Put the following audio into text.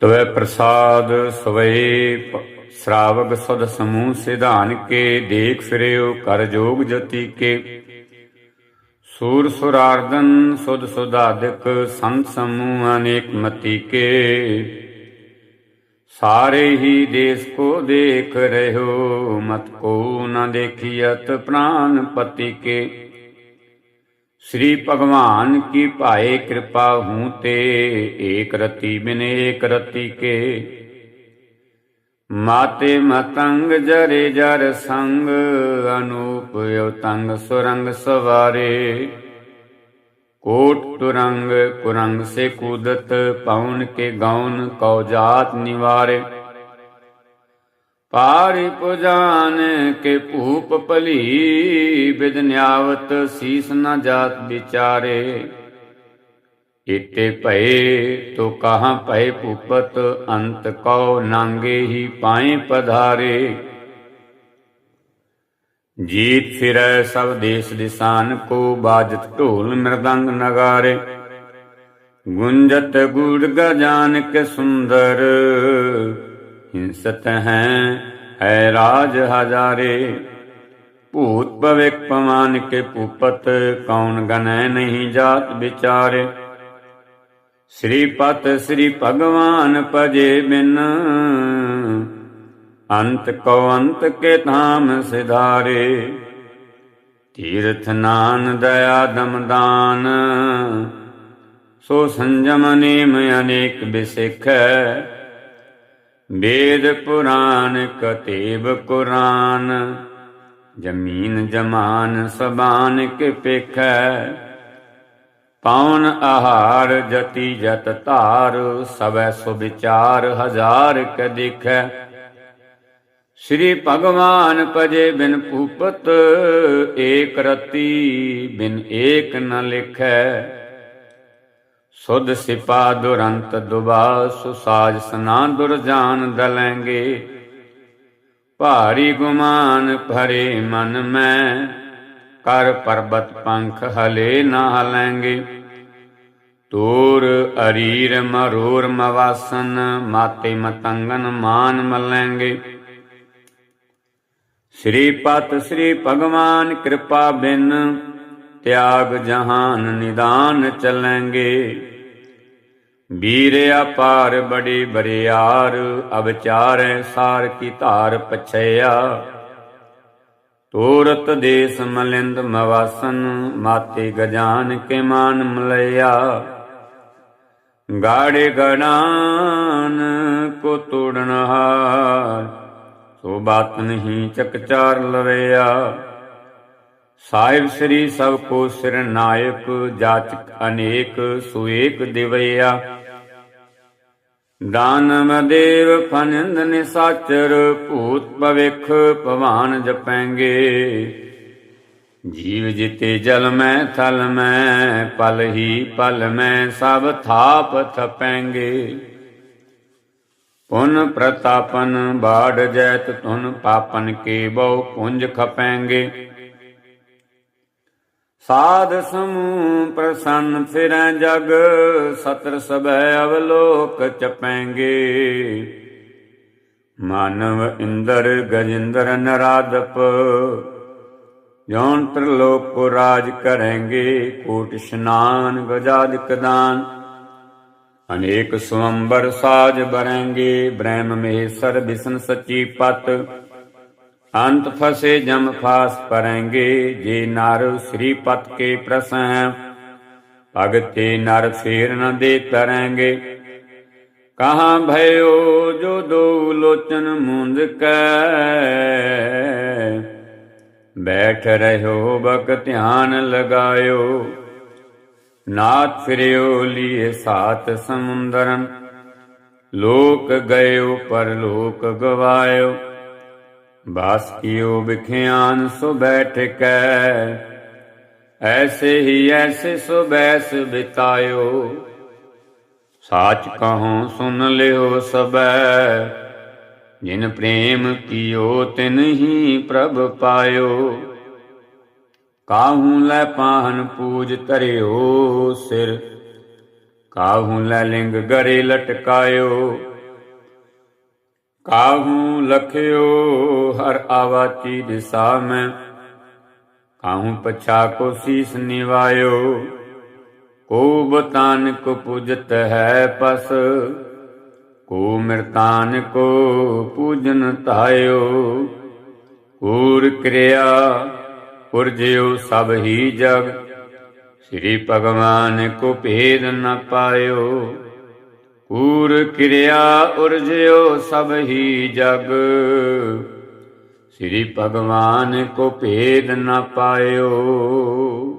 ਤਵੇ ਪ੍ਰਸਾਦ ਸਵੇ ਪ- ਸ਼ਰਾਵਗ ਸੁਧ ਸਮੂਹ ਸਿਧਾਨ ਕੇ, ਦੇਖ ਫਿਰਿਓ ਕਰ ਜੋਗ ਜਤੀ ਕੇ। ਸੂਰ ਸੁਰਾਰਦਨ ਸੁਧ ਸੁਧਾਦਿਕ ਸੰਤ ਸਮੂਹ ਅਨੇਕ ਮਤੀ ਕੇ। ਸਾਰੇ ਹੀ ਦੇਸ ਕੋ ਦੇਖ ਰਹਿਓ ਮਤ ਕੋ ਨਾ ਦੇਖੀਅਤ ਪ੍ਰਾਨ ਪਤੀ ਕੇ। ਸ੍ਰੀ ਭਗਵਾਨ ਕੀ ਭਾਏ ਕਿਰਪਾ ਹੂੰ ਤੇ ਏਕ ਰਤੀ ਬਿਨ ਏਕ ਰਤੀ ਕੇ। ਮਾਤੇ ਮਤੰਗ ਜਰੇ ਜਰ ਸੰਗ, ਅਨੂਪ ਉਤੰਗ ਸੁਰੰਗ ਸਵਾਰੇ। ਕੋਟ ਤੁਰੰਗ ਕੁਰੰਗ ਸੇ ਕੂਦਤ, ਪਉਨ ਕੇ ਗੌਨ ਕਉ ਜਾਤ ਨਿਵਾਰੇ। ਪਾਰਿ ਪੁਜਾਨ ਕੇ ਭੂਪ ਭਲੀ, ਬਿਦ ਸੀਸ ਨ ਜਾਤ ਵਿਚਾਰੇ। ਇਤੇ ਭਏ ਤੋ ਕਹਾਂ ਭਏ ਭੂਪਤ, ਅੰਤ ਕਉ ਨਾਂਗੇ ਹੀ ਪਾਏ ਪਧਾਰੇ। ਜੀਤ ਫਿਰੈ ਸਭ ਦੇਸ ਦਿਸਾਨ ਕੋ ਬਾਜਤ ਢੋਲ ਮਰਦੰਗ ਨਗਾਰੇ। ਗੁੰਜਤ ਗੁੜ ਗਜਾਨ ਸੁੰਦਰ ਹਿੰਸਤ ਹੈ ਹੈ ਰਾਜ ਹਜ਼ਾਰੇ। ਭੂਤ ਭਵਿਕ ਪਵਾਨ ਕੇ ਭੂਪਤ, ਕੌਣ ਗਨੈ ਨਹੀਂ ਜਾਤ ਵਿਚਾਰੇ। ਸ੍ਰੀ ਪਤ ਸ੍ਰੀ ਭਗਵਾਨ ਭਜੇ ਬਿਨ, ਅੰਤ ਕੋ ਅੰਤ ਕੇ ਧਾਮ ਸਿਧਾਰੇ। ਤੀਰਥ ਨਾਨ ਦਇਆ ਦਮਦਾਨ, ਸੋ ਸੰਜਮ ਨੇਮ ਅਨੇਕ ਬਿਸਿਖੈ ਵੇਦ ਪੁਰਾਨ ਕਤੇਬ ਕੁਰਾਨ, ਜਮੀਨ ਜਮਾਨ ਸਬਾਨ ਕੇ ਪੇਖੈ ਪੌਨ ਆਹਾਰ ਜਤੀ ਜਤ ਧਾਰ, ਸਵੈ ਸੁ ਵਿਚਾਰ ਹਜ਼ਾਰ ਕ ਦੇਖੈ। ਸ੍ਰੀ ਭਗਵਾਨ ਪਜੇ ਬਿਨ ਭੂਪਤ, ਏਕ ਰਤੀ ਬਿਨ ਏਕ ਨ ਲਿਖੈ। ਸੁਧ ਸਿਪਾ ਦੁਰੰਤ ਦੁਬਾ ਸੁਸਾਜ ਸਨਾ ਦੁਰਜਾਨ ਦਲੈਂਗੇ। ਭਾਰੀ ਗੁਮਾਨ ਭਰੇ ਮਨ ਮੈਂ, ਕਰ ਪਰਬਤ ਪੰਖ ਹਲੇ ਨਾ ਹਲੈਂਗੇ ਤੂਰ ਅਰੀਰ ਮਰੂਰ ਮਵਾਸਨ, ਮਾਤੇ ਮਤੰਗਨ ਮਾਨ ਮਲੈਂਗੇ। ਸ੍ਰੀ ਪਤ ਸ੍ਰੀ ਭਗਵਾਨ ਕਿਰਪਾ ਬਿਨ, ਤਿਆਗ ਜਹਾਨ ਨਿਦਾਨ ਚਲੈਂਗੇ। ਵੀਰ ਅਪਾਰ ਬੜੀ ਬਰਿਆਰ, ਅਵਚਾਰੈ ਸਾਰ ਕੀ ਧਾਰ ਪਛਿਆ। ਤੋਰਤ ਦੇਸ ਮਲਿੰਦ ਮਵਾਸਨ, ਮਾਤੇ ਗਜਾਨ ਕੇ ਮਾਨ ਮਲਿਆ ਗਾੜੇ ਗੜਾਨ ਕੋ ਤੋੜਨ ਹਾਰ, ਸੋ ਬਾਤ ਨਹੀਂ ਚਕਚਾਰ ਲਵਿਆ। ਸਾਹਿਬ ਸ੍ਰੀ ਸਭ ਕੋ ਸਿਰ ਨਾਇਕ, ਜਾਚਕ ਅਨੇਕ ਸੁਏਕ ਦਿਵਈਆ ਦਾਨਮ ਦੇਵ ਫਨੰਦ ਨਿਸਾਚਰ, ਭੂਤ ਭਵਿਖ ਭਵਾਨ ਜਪੈਂਗੇ। ਜੀਵ ਜਿਤੇ ਜਲ ਮੈਂ, ਥਲ ਮੈਂ, ਪਲ ਹੀ ਪਲ ਮੈਂ, ਸਭ ਥਾਪ ਥਪੈਂਗੇ। ਪੁਨ ਪ੍ਰਤਾਪਨ, ਬਾੜ ਜੈਤ ਤੁਨ ਪਾਪਨ ਕੇ ਬਹੁ ਪੁੰਜ ਖਪੈਂਗੇ। ਸਾਧ ਸਮੂਹ ਪ੍ਰਸੰਨ ਫਿਰੈ ਜਗ ਸਤਰ ਸਭੈ ਅਵਲੋਕ ਚਪੈਂਗੇ। ਮਾਨਵ ਇੰਦਰ ਗਜਿੰਦਰ ਨਰਾਦਪ ਜੌਨ ਤ੍ਰਿਲੋਕ ਕੋ ਰਾਜ ਕਰੇਂਗੇ, ਕੋਟ ਇਸ਼ਨਾਨ ਗਜਾਦਿਕ ਦਾਨ ਅਨੇਕ ਸਵੰਬਰ ਸਾਜ ਬਰੇਂਗੇ ਬ੍ਰਹਮ ਮਹੇਸ਼ਰ ਵਿਸ਼ਨ ਸਚੀ ਪਤ ਅੰਤ ਫਸੇ ਜਮ ਫਾਸ ਪਰੇਂਗੇ, ਜੇ ਨਰ ਸ੍ਰੀ ਪਤ ਕੇ ਪ੍ਰਸਹਿ ਭਗਤੇ ਨਰ ਫੇਰ ਨ ਦੇ ਤਰੇਂਗੇ। ਕਹਾਂ ਭਇਓ ਜੋ ਦੋ ਲੋਚਨ ਮੁੰਦ ਕੈ। ਬੈਠ ਰਹਿਓ ਬਕ ਧਿਆਨ ਲਗਾਇਓ। ਨਾਥ ਫਿਰਿਓ ਲੀਏ ਸਾਤ ਸਮੁੰਦਰਨ। ਲੋਕ ਗਇਓ ਪਰ ਲੋਕ ਗਵਾਇਓ। ਬਾਸ ਕੀਓ ਵਿਖਿਆਨ ਸੋ ਬੈਠ ਐਸੇ ਹੀ ਐਸੇ ਸੋ ਬੈਸ ਬਿਤਾਇਓ। ਸਾਚ ਕਹੋ ਸੁਨ ਲਿਓ ਸਬੈ। ਜਿਨ ਪ੍ਰੇਮ ਕੀਓ ਤਿਨ ਹੀ ਪ੍ਰਭ ਪਾਇਓ। ਕਾਹੂ ਲੈ ਪਾਹਨ ਪੂਜ ਧਰਿਓ ਸਿਰ। ਕਾਹੂ ਲੈ ਲਿੰਗ ਗਰੇ ਲਟਕਾਇਓ। ਕਾਹੂ ਲਖਿਓ, ਹਰ ਆਵਾਚੀ ਦਿਸਾ ਮੈਂ। ਕਾਹੂ ਪਛਾ ਕੋ ਸੀਸ ਨਿਵਾਇਓ, ਕੋ ਬਤਾਨ ਕੋ ਪੂਜਤ ਹੈ ਪਸ। ਕੋ ਮਿਰਤਾਨ ਕੋ ਪੂਜਨ ਧਾਇਓ, ਕੂਰ ਕਿਰਿਆ ਪੁਰਜਿਓ ਸਭ ਹੀ ਜਗ। ਸ੍ਰੀ ਭਗਵਾਨ ਕੋ ਭੇਦ ਨ ਪਾਇਓ। ਕੂਰ ਕਿਰਿਆ ਉਰਜਿਓ ਸਭ ਹੀ ਜਗ। ਸ੍ਰੀ ਭਗਵਾਨ ਕੋ ਭੇਦ ਨਾ ਪਾਇਓ।